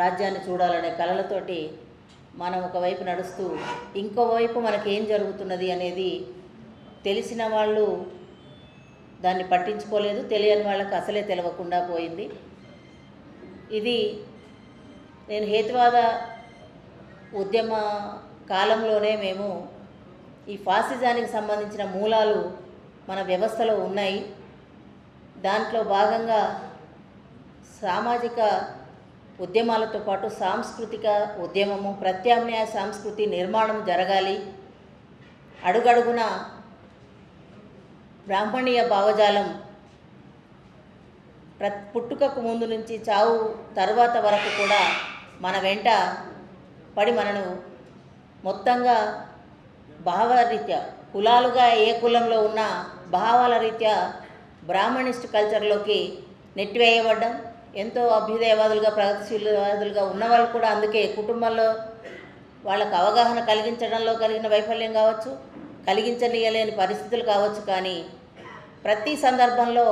రాజ్యాన్ని చూడాలనే కళలతోటి మనం ఒకవైపు నడుస్తూ ఇంకోవైపు మనకేం జరుగుతున్నది అనేది తెలిసిన వాళ్ళు దాన్ని పట్టించుకోలేదు. తెలియని వాళ్ళకి అసలే తెలవకుండా పోయింది. ఇది నేను హేతువాద ఉద్యమ కాలంలోనే మేము ఈ ఫాసిజానికి సంబంధించిన మూలాలు మన వ్యవస్థలో ఉన్నాయి. దాంట్లో భాగంగా సామాజిక ఉద్యమాలతో పాటు సాంస్కృతిక ఉద్యమము ప్రత్యామ్నాయ సంస్కృతి నిర్మాణం జరగాలి. అడుగడుగున బ్రాహ్మణీయ భావజాలం ప్ర పుట్టుకకు ముందు నుంచి చావు తర్వాత వరకు కూడా మన వెంట పడి మనను మొత్తంగా భావరీత్యా కులాలుగా ఏ కులంలో ఉన్న భావాల రీత్యా బ్రాహ్మణిస్ట్ కల్చర్లోకి నెట్టివేయబడ్డం ఎంతో అభ్యుదయవాదులుగా ప్రగతిశీలవాదులుగా ఉన్నవాళ్ళు కూడా అందుకే కుటుంబంలో వాళ్ళకు అవగాహన కలిగించడంలో కలిగిన వైఫల్యం కావచ్చు కలిగించనీయలేని పరిస్థితులు కావచ్చు. కానీ ప్రతి సందర్భంలో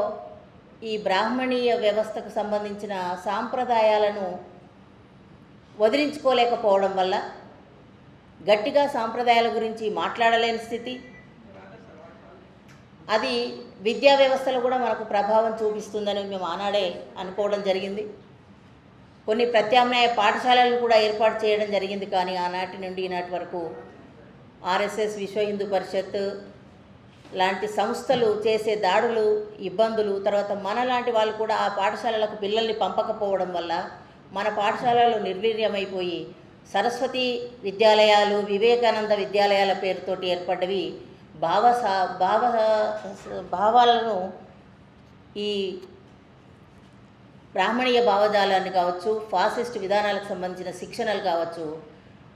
ఈ బ్రాహ్మణీయ వ్యవస్థకు సంబంధించిన సాంప్రదాయాలను వదిలించుకోలేకపోవడం వల్ల గట్టిగా సాంప్రదాయాల గురించి మాట్లాడలేని స్థితి అది విద్యా వ్యవస్థలో కూడా మనకు ప్రభావం చూపిస్తుందని మేము ఆనాడే అనుకోవడం జరిగింది. కొన్ని ప్రత్యామ్నాయ పాఠశాలలు కూడా ఏర్పాటు చేయడం జరిగింది. కానీ ఆనాటి నుండి ఈనాటి వరకు ఆర్ఎస్ఎస్ విశ్వ హిందూ పరిషత్ లాంటి సంస్థలు చేసే దాడులు ఇబ్బందులు తర్వాత మనలాంటి వాళ్ళు కూడా ఆ పాఠశాలలకు పిల్లల్ని పంపకపోవడం వల్ల మన పాఠశాలలు నిర్వీర్యమైపోయి సరస్వతి విద్యాలయాలు వివేకానంద విద్యాలయాల పేరుతోటి ఏర్పడ్డవి భావ భావ భావాలను ఈ బ్రాహ్మణీయ భావజాలాన్ని కావచ్చు ఫాసిస్ట్ విధానాలకు సంబంధించిన శిక్షణలు కావచ్చు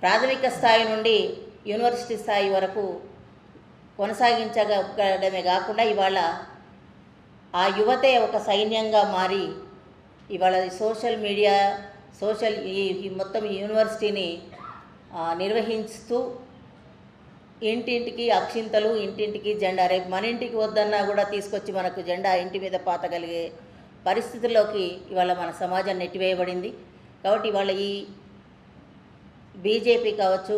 ప్రాథమిక స్థాయి నుండి యూనివర్సిటీ స్థాయి వరకు కొనసాగించగడమే కాకుండా ఇవాళ ఆ యువతే ఒక సైన్యంగా మారి ఇవాళ సోషల్ మీడియా సోషల్ ఈ ఈ మొత్తం యూనివర్సిటీని నిర్వహిస్తూ ఇంటింటికి అక్షింతలు ఇంటింటికి జెండా. రేపు మన ఇంటికి వద్దన్నా కూడా తీసుకొచ్చి మనకు జెండా ఇంటి మీద పాతగలిగే పరిస్థితుల్లోకి ఇవాళ మన సమాజం నెట్టివేయబడింది. కాబట్టి ఇవాళ ఈ బీజేపీ కావచ్చు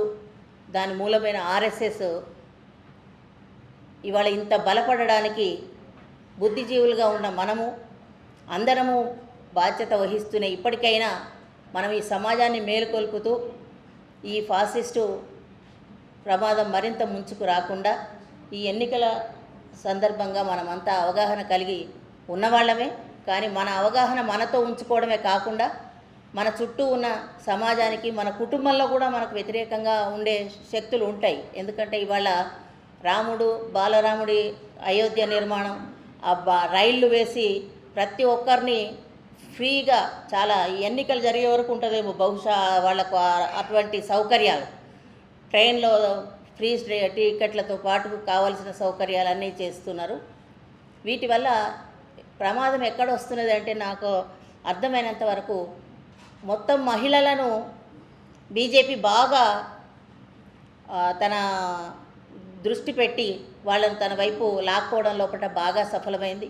దాని మూలమైన ఆర్ఎస్ఎస్ ఇవాళ ఇంత బలపడడానికి బుద్ధిజీవులుగా ఉన్న మనము అందరము బాధ్యత వహిస్తూనే ఇప్పటికైనా మనం ఈ సమాజాన్ని మేలుకొల్పుతూ ఈ ఫాసిస్టు ప్రమాదం మరింత ముంచుకు రాకుండా ఈ ఎన్నికల సందర్భంగా మనమంతా అవగాహన కలిగి ఉన్నవాళ్ళమే కానీ మన అవగాహన మనతో ఉంచుకోవడమే కాకుండా మన చుట్టూ ఉన్న సమాజానికి మన కుటుంబంలో కూడా మనకు వ్యతిరేకంగా ఉండే శక్తులు ఉంటాయి. ఎందుకంటే ఇవాళ రాముడు బాలరాముడి అయోధ్య నిర్మాణం ఆ బా రైళ్ళు వేసి ప్రతి ఒక్కరిని ఫ్రీగా చాలా ఎన్నికలు జరిగే వరకు ఉంటుందేమో. బహుశా వాళ్ళకు అటువంటి సౌకర్యాలు. ట్రైన్లో ఫ్రీ టికెట్లతో పాటు కావాల్సిన సౌకర్యాలన్నీ చేస్తున్నారు. వీటి వల్ల ప్రమాదం ఎక్కడ వస్తున్నది అంటే నాకు అర్థమైనంత వరకు మొత్తం మహిళలను బీజేపీ బాగా తన దృష్టి పెట్టి వాళ్ళని తన వైపు లాక్కోవడం లోపల బాగా సఫలమైంది.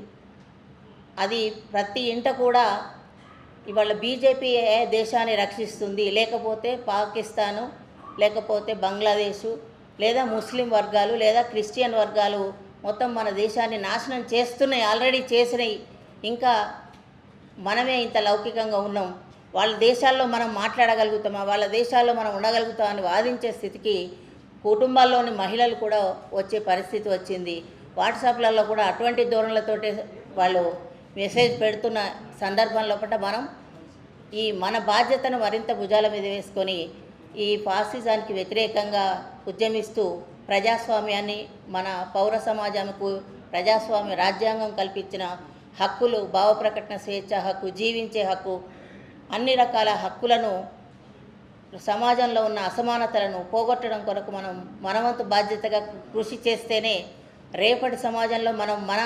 అది ప్రతి ఇంట కూడా ఇవాళ బీజేపీ ఏ దేశాన్ని రక్షిస్తుంది. లేకపోతే పాకిస్తాను లేకపోతే బంగ్లాదేశు లేదా ముస్లిం వర్గాలు లేదా క్రిస్టియన్ వర్గాలు మొత్తం మన దేశాన్ని నాశనం చేస్తున్నాయి ఆల్రెడీ చేసినాయి. ఇంకా మనమే ఇంత లౌకికంగా ఉన్నాం. వాళ్ళ దేశాల్లో మనం మాట్లాడగలుగుతామా? వాళ్ళ దేశాల్లో మనం ఉండగలుగుతామని వాదించే స్థితికి కుటుంబాల్లోని మహిళలు కూడా వచ్చే పరిస్థితి వచ్చింది. వాట్సాప్లలో కూడా అటువంటి ధోరణులతోటే వాళ్ళు మెసేజ్ పెడుతున్న సందర్భం లోపల మనం ఈ మన బాధ్యతను మరింత భుజాల మీద వేసుకొని ఈ ఫాసిజానికి వ్యతిరేకంగా ఉద్యమిస్తూ ప్రజాస్వామ్యాన్ని మన పౌర సమాజంకు ప్రజాస్వామ్య రాజ్యాంగం కల్పించిన హక్కులు భావప్రకటన స్వేచ్ఛ హక్కు జీవించే హక్కు అన్ని రకాల హక్కులను సమాజంలో ఉన్న అసమానతలను పోగొట్టడం కొరకు మనం మనవంతు బాధ్యతగా కృషి చేస్తేనే రేపటి సమాజంలో మనం మన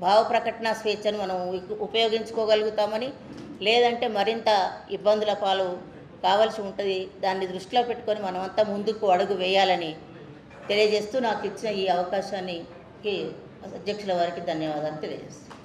భావ ప్రకటన స్వేచ్ఛను మనం ఉపయోగించుకోగలుగుతామని లేదంటే మరింత ఇబ్బందుల పాలు కావాల్సి ఉంటుంది. దాన్ని దృష్టిలో పెట్టుకొని మనమంతా ముందుకు అడుగు వేయాలని తెలియజేస్తూ నాకు ఇచ్చిన ఈ అవకాశానికి అధ్యక్షుల వారికి ధన్యవాదాలు తెలియజేస్తాను